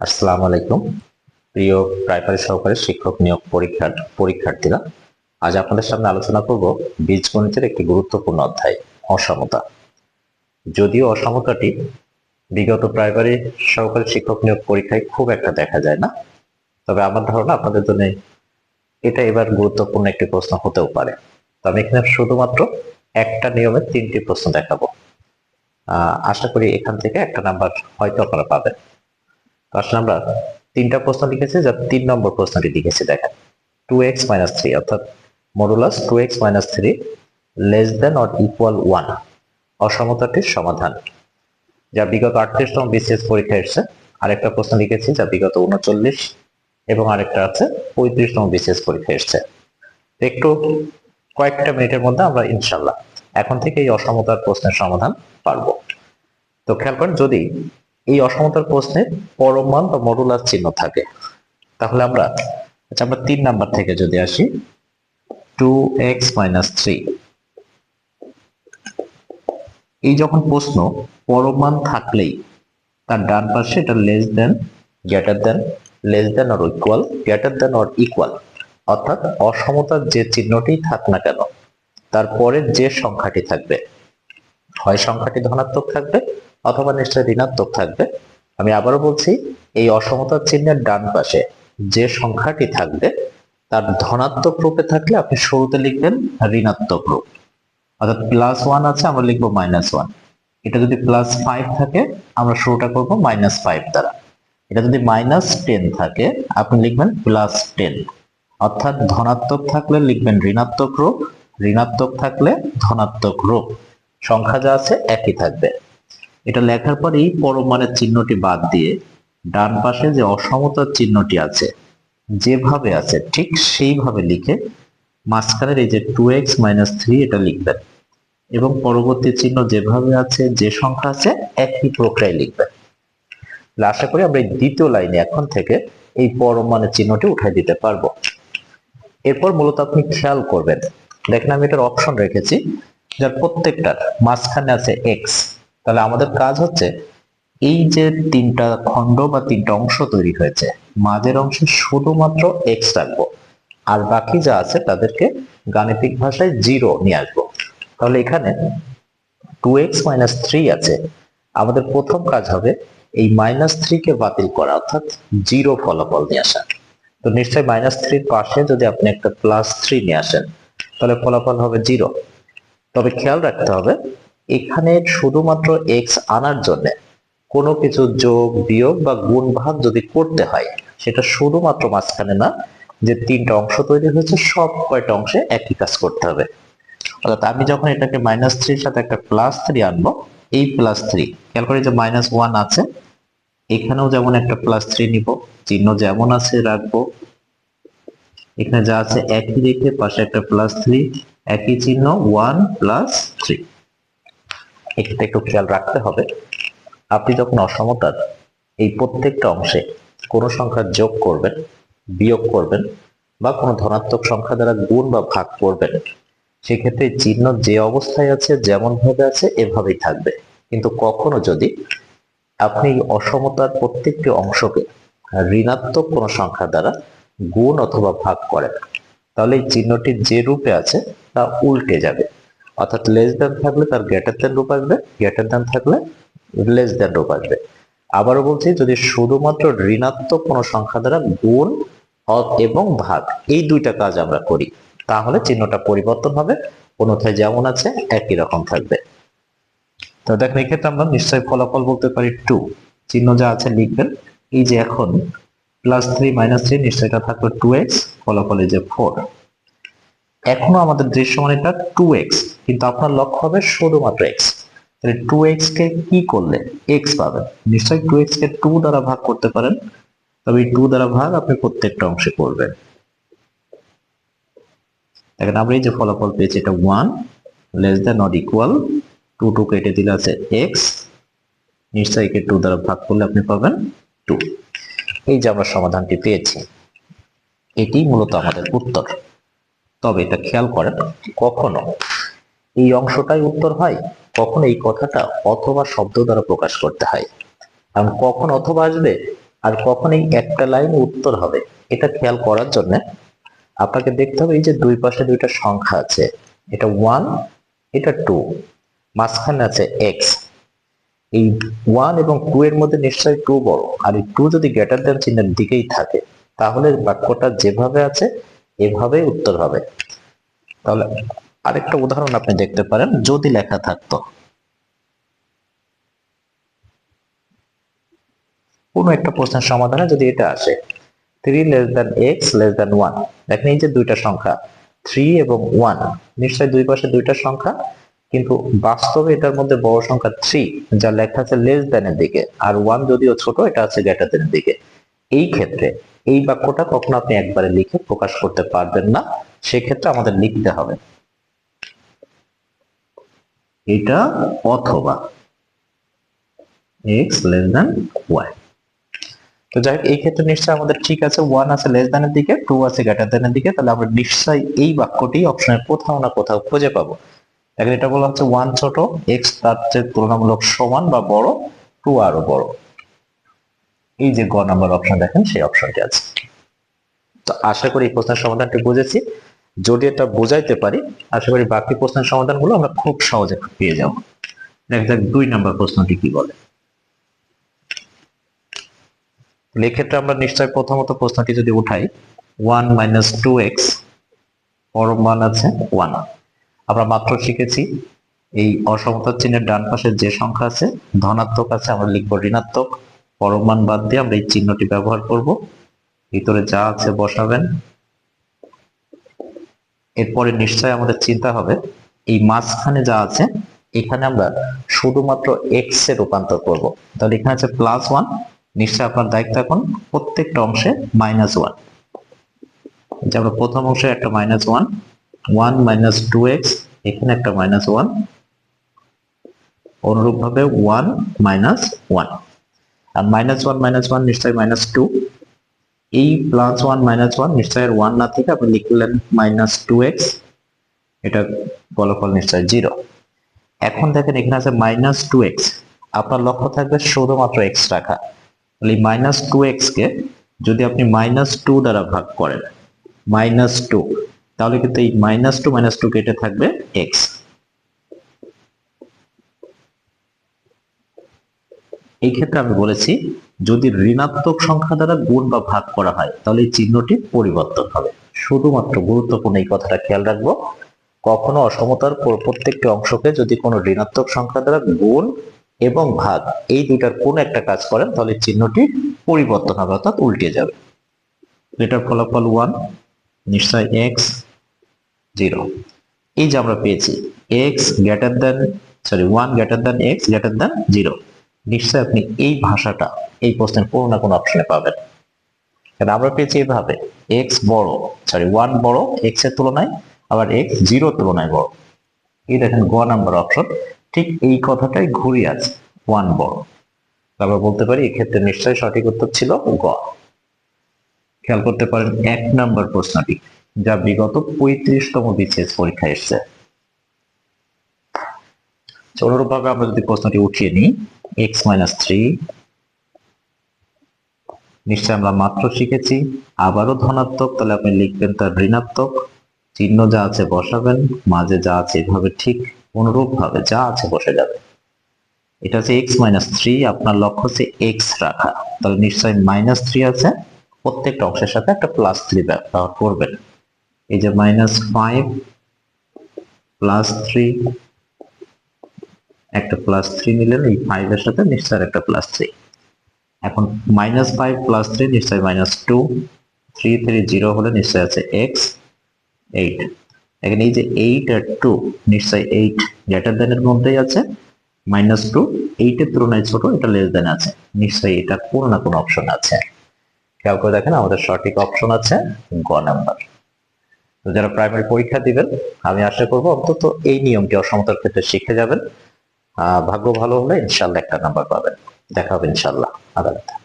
আসসালামু আলাইকুম। প্রিয় প্রাইমারি সহকারী শিক্ষক নিয়োগ পরীক্ষার পরীক্ষার্থীরা, আজ আপনাদের সামনে আলোচনা করব বীজগণিতের একটি গুরুত্বপূর্ণ অধ্যায়, অসমতা। যদিও অসমতাটি বিগত প্রাইমারি সহকারী শিক্ষক নিয়োগ পরীক্ষায় খুব একটা দেখা যায় না, তবে আমার ধারণা আপনাদের জন্য এটা এবার গুরুত্বপূর্ণ একটি প্রশ্ন হতেও পারে। তো আমি এখানে শুধুমাত্র একটা নিয়মে তিনটি প্রশ্ন দেখাবো। আশা করি এখান থেকে একটা নাম্বার হয়তো আপনারা পাবেন। আসলে আমরা তিনটা প্রশ্ন লিখেছি যা তিন নম্বর প্রশ্নটি লিখেছি, দেখেন। টু এক্স মাইনাস থ্রি অর্থাৎ modulus two x minus three less than or equal one অসমতাটির সমাধান। যা বিগত আটত্রিশতম বিসিএস পরীক্ষা এসেছে, আরেকটা প্রশ্ন লিখেছি, যা বিগত উনচল্লিশ এবং আরেকটা আছে পঁয়ত্রিশতম বিসিএস পরীক্ষা এসেছে। একটু কয়েকটা মিনিটের মধ্যে আমরা ইনশাল্লাহ এখন থেকে এই অসমতার প্রশ্নের সমাধান পারব। তো খেয়াল করেন, যদি এই অসমতার প্রশ্নে পরম মান বা মডুলার চিহ্ন থাকে। তাহলে আমরা আচ্ছা আমরা তিন নাম্বার থেকে যদি আসি টু এক্স মাইনাস থ্রি এই যখন প্রশ্ন পরম মান থাকলেই, তার ডান পাশে এটা less than greater than less than or equal greater than or equal অর্থাৎ অসমতার যে চিহ্নটি থাক না কেন তারপরে যে সংখ্যাটি থাকবে, হয় সংখ্যাটি ধনাত্মক থাকবে অথবা নিশ্চয় ঋণাত্মক থাকবে। আমি আবারও বলছি, এই অসমতার চিহ্নের ডান পাশে যে সংখ্যাটি থাকবে, তার ধনাত্মক রূপে থাকলে আপনি শুরুতে লিখবেন ঋণাত্মক রূপ। অর্থাৎ প্লাস ওয়ান আছে, আমরা লিখব মাইনাস ওয়ান এটা যদি প্লাস ফাইভ থাকে, আমরা শুরুটা করব মাইনাস ফাইভ দ্বারা। এটা যদি মাইনাস টেন থাকে, আপনি লিখবেন প্লাস টেন অর্থাৎ ধনাত্মক থাকলে লিখবেন ঋণাত্মক রূপ, ঋণাত্মক থাকলে ধনাত্মক রূপ। সংখ্যা যা আছে, একই থাকবে। এটা লেখার পর এই পরমাণের চিহ্নটি বাদ দিয়ে ডান পাশে যে অসমতার চিহ্নটি আছে, যেভাবে আছে, ঠিক সেইভাবে লিখে মাঝখানের এই যে টু এক্স মাইনাস থ্রি এটা লিখবেন। এবং পরবর্তী চিহ্ন যেভাবে আছে, যে সংখ্যা আছে, একই প্রক্রিয়ায় লিখবেন। আশা করি আমরা এই দ্বিতীয় লাইনে এখন থেকে এই পরমাণের চিহ্নটি উঠাই দিতে পারব। এরপর মূলত আপনি খেয়াল করবেন। দেখেন আমি এটার অপশন রেখেছি, যার প্রত্যেকটার মাঝখানে আছে এক্স তাহলে আমাদের কাজ হচ্ছে এই যে তিনটা খণ্ড বা তিনটা অংশ তৈরি হয়েছে, মাঝের অংশে শুধুমাত্র এক্স রাখব আর বাকি যা আছে তাদেরকে গাণিতিক ভাষায় জিরো নিয়ে আসব। তাহলে এখানে টু এক্স মাইনাস থ্রি আছে। আমাদের প্রথম কাজ হবে এই মাইনাস থ্রি কে বাতিল করা, অর্থাৎ জিরো ফলাফল নিয়ে আসা। তো নিশ্চয়ই মাইনাস থ্রির পাশে যদি আপনি একটা প্লাস থ্রি নিয়ে আসেন, তাহলে ফলাফল হবে জিরো তবে খেয়াল রাখতে হবে এখানে শুধুমাত্র এক্স আনার জন্য কোনো কিছু যোগ, বিয়োগ বা গুণ ভাগ যদি করতে হয়, সেটা শুধুমাত্র মাঝখানে না, যে তিনটা অংশ তৈরি হয়েছে, সব কয়টা অংশে একই কাজ করতে হবে। অর্থাৎ আমি যখন এটাকে মাইনাস থ্রির সাথে একটা প্লাস থ্রি আনব, এই প্লাস থ্রি খেয়াল করি যে মাইনাস ওয়ান আছে, এখানেও যেমন একটা প্লাস থ্রি নিব, চিহ্ন যেমন আছে রাখব, এখানে যা আছে একই রেখে পাশে একটা প্লাস থ্রি একই চিহ্ন ওয়ান প্লাস থ্রি এটা একটু খেয়াল রাখতে হবে। আপনি যখন অসমতার এই প্রত্যেকটা অংশে কোনো সংখ্যা যোগ করবেন, বিয়োগ করবেন বা কোনো ধনাত্মক সংখ্যা দ্বারা গুণ বা ভাগ করবেন, সেক্ষেত্রে চিহ্ন যে অবস্থায় আছে যেমন ভাবে আছে, এভাবেই থাকবে। কিন্তু কখনো যদি আপনি অসমতার প্রত্যেকটি অংশকে ঋণাত্মক কোনো সংখ্যা দ্বারা গুণ অথবা ভাগ করেন, তাহলে এই চিহ্নটি যে রূপে আছে তা উল্টে যাবে। অর্থাৎ লেস দেন থাকলে তার গ্রেটার দেন রূপ আসবে গ্রেটার দেন থাকলে লেস দেন রূপ আসবে। আবারও বলছি, যদি শুধুমাত্র ঋণাত্মক কোনো সংখ্যা দ্বারা গুণ এবং ভাগ এই দুইটা কাজ আমরা করি, তাহলে চিহ্নটা পরিবর্তন হবে অন্যথায় যেমন আছে, একই রকম থাকবে। তো দেখেন, এক্ষেত্রে আমরা নিশ্চয়ই ফলাফল বলতে পারি টু চিহ্ন যা আছে লিখবেন, এই যে এখন প্লাস থ্রি মাইনাস থ্রি নিশ্চয়ই এটা থাকবে টু এক্স ফলাফল এই যে ফোর এখনও আমাদের দৃশ্যমান এটা টু এক্স কিন্তু আপনার লক্ষ্য হবে শুধুমাত্র এক্স তাহলে টু এক্স কে কি করলে? এক্স পাবেন। নিশ্চয়ই টু এক্স কে টু দ্বারা ভাগ করতে পারেন। তবে টু দ্বারা ভাগ আপনি প্রত্যেকটা অংশে করবেন। দেখেন, আমরা এই যে ফলাফল পেয়েছি, এটা one less than not equal to two কেটে দিলে আছে এক্স নিশ্চয়ই একে টু দ্বারা ভাগ করলে আপনি পাবেন টু এই যে আমরা সমাধানটি পেয়েছি, এটি মূলত আমাদের উত্তর। তবে এটা খেয়াল করেন, কখনো এই অংশটাই উত্তর হয়, কখন এই কথাটা অথবা শব্দ দ্বারা প্রকাশ করতে হয়। কারণ কখন অথবা আসবে আর কখন এই একটা লাইন উত্তর হবে, এটা খেয়াল করার জন্য আপনাকে দেখতে হবে এই যে দুই পাশে দুইটা সংখ্যা আছে, এটা ওয়ান এটা টু মাঝখানে আছে এক্স এই ওয়ান এবং টু এর মধ্যে নিশ্চয়ই টু বড়, আর এই টু যদি গ্রেটার দেন চিহ্নের দিকেই থাকে, তাহলে বাক্যটা যেভাবে আছে এভাবেই উত্তর হবে। তাহলে আরেকটা উদাহরণ আপনি দেখতে পারেন, যদি লেখা থাকতো। কোনো একটা প্রশ্নের সমাধানে যদি এটা আসে three less than x less than one দেখেন এই যে দুইটা সংখ্যা থ্রি এবং ওয়ান নিশ্চয়ই দুই পাশে দুইটা সংখ্যা, কিন্তু বাস্তবে এটার মধ্যে বড় সংখ্যা থ্রি যা লেখা আছে লেস দ্যানের দিকে, আর ওয়ান যদিও ছোট, এটা আছে গ্রেটার দ্যানের দিকে। এই ক্ষেত্রে এই বাক্যটা কখনো আপনি একবারে লিখে প্রকাশ করতে পারবেন না, সেক্ষেত্রে আমাদের লিখতে হবে। এটা অথবা এক্স লেস দ্যান ওয়াই তো যাই হোক, এই ক্ষেত্রে নিশ্চয়ই আমাদের ঠিক আছে ওয়ান আছে লেস দ্যানের দিকে টু আছে গ্রেটার দ্যানের দিকে, তাহলে আমরা নিশ্চয়ই এই বাক্যটি অপশনের কোথাও না কোথাও খুঁজে পাবো। দেখেন এটা বলা হচ্ছে ওয়ান ছোট এক্স তার চেয়ে তুলনামূলক সমান বা বড় টু আরও বড়। এই যে গ নাম্বার অপশন দেখেন, সেই অপশনটি আছে। তো আশা করি এই প্রশ্নের সমাধানটি বুঝেছি। যদি এটা বোঝাইতে পারি, আশা করি বাকি প্রশ্নের সমাধানগুলো আমরা খুব সহজে পেয়ে যাব। দেখা যাক দুই নাম্বার প্রশ্নটি কি বলে। এক্ষেত্রে আমরা নিশ্চয় প্রথমত প্রশ্নটি যদি উঠাই ওয়ান মাইনাস টু এক্স পরম মান আছে ওয়ান আমরা মাত্র শিখেছি, এই অসমতার চিহ্নের ডান পাশে যে সংখ্যা আছে, ধনাত্মক আছে, আমরা লিখব ঋণাত্মক। পরম মান বাদ দিয়ে আমরা এই চিহ্নটি ব্যবহার করব। ভিতরে যা আছে বসাবেন। এরপরে নিশ্চয় আমাদের চিন্তা হবে, এই মাঝখানে যা আছে, এখানে আমরা শুধুমাত্র এক্স এ রূপান্তর করব। তাহলে এখানে আছে প্লাস ওয়ান নিশ্চয় আপনার দায়িত্ব এখন প্রত্যেকটা অংশে মাইনাস ওয়ান যে আমরা প্রথম অংশে একটা minus one one minus two x এখানে একটা মাইনাস ওয়ান অনুরূপ ভাবে ওয়ান মাইনাস ওয়ান আর মাইনাস ওয়ান মাইনাস ওয়ান নিশ্চয়ই মাইনাস টু এই প্লাস ওয়ান মাইনাস ওয়ান নিশ্চয় ওয়ান না থেকে আপনি লিখলেন মাইনাস টু এক্স এটা ফলাফল নিশ্চয় জিরো এখন দেখেন এখানে আছে মাইনাস টু এক্স আপনার লক্ষ্য থাকবে শুধুমাত্র এক্স রাখা। তাহলে মাইনাস টু কে যদি আপনি মাইনাস টু দ্বারা ভাগ করেন মাইনাস টু তাহলে কিন্তু এই মাইনাস টু মাইনাস টু কেটে থাকবে এক্স এই ক্ষেত্রে আমি বলেছি, যদি ঋণাত্মক সংখ্যা দ্বারা গুণ বা ভাগ করা হয়, তাহলে এই চিহ্নটি পরিবর্তন হবে। শুধুমাত্র গুরুত্বপূর্ণ এই কথাটা খেয়াল রাখব, কখনো অসমতার প্র- প্রত্যেকটি অংশকে যদি কোনো ঋণাত্মক সংখ্যা দ্বারা গুণ এবং ভাগ এই দুইটার কোন একটা কাজ করেন, তাহলে চিহ্নটি পরিবর্তন হবে, অর্থাৎ উল্টে যাবে। এটার ফলাফল ওয়ান নিশ্চয় এক্স জিরো এই যে আমরা পেয়েছি x greater than sorry one greater than x greater than zero নিশ্চয় আপনি এই ভাষাটা, এই প্রশ্নের কোনো না কোনো অপশনে পাবেন। কারণ আমরা পেয়েছি এইভাবে এক্স বড় সরি ওয়ান বড় এক্সের তুলনায়, আবার এক্স জিরো তুলনায় বড়। এই দেখেন গ নাম্বার অপশন ঠিক এই কথাটাই ঘুরিয়ে আছে ওয়ান বড়। আমরা বলতে পারি, এক্ষেত্রে নিশ্চয়ই সঠিক উত্তর ছিল গ। খেয়াল করতে পারেন, এক নাম্বার প্রশ্নটি, যা বিগত পঁয়ত্রিশতম বিসিএস পরীক্ষা এসছে। অনুরূপ ভাবে আমরা যদি প্রশ্নটি উঠিয়ে নিই এক্স মাইনাস থ্রি নিশ্চয় আমরা মাত্র শিখেছি, আবারও ধনাত্মক, তাহলে আপনি লিখবেন তার ঋণাত্মক, চিহ্ন যা আছে বসাবেন, মাঝে যা আছে এভাবে ঠিক অনুরূপ ভাবে যা আছে বসে যাবে। এটা হচ্ছে এক্স মাইনাস থ্রি আপনার লক্ষ্য হচ্ছে এক্স রাখা। তাহলে নিশ্চয়ই মাইনাস থ্রি আছে, প্রত্যেকটা অংশের সাথে একটা প্লাস থ্রি ব্যবহার করবেন। এই যে মাইনাস ফাইভ প্লাস থ্রি একটা প্লাস থ্রি নিলেন, এই ফাইভ এর সাথে নিশ্চয় একটা প্লাস থ্রি এখন মাইনাস ফাইভ প্লাস থ্রি নিশ্চয় minus two three three zero হলে নিশ্চয় আছে এক্স এইট এখন এই যে এইট আর টু নিশ্চয় এইট গ্রেটার দেন এর মধ্যেই আছে মাইনাস টু এইটের তুলনায় ছোট, এটা লেস দেন আছে। নিশ্চয়ই এটা কোনো না কোনো অপশন আছে। খেয়াল করে দেখেন, আমাদের সঠিক অপশন আছে গ নাম্বার যারা প্রাইমারি পরীক্ষা দিবেন, আমি আশা করব অন্তত এই নিয়মটি অসমতার ক্ষেত্রে শিখে যাবেন। ভাগ্য ভালো হলে ইনশাল্লাহ একটা নাম্বার পাবেন। দেখা হবে ইনশাল্লাহ আদালতে।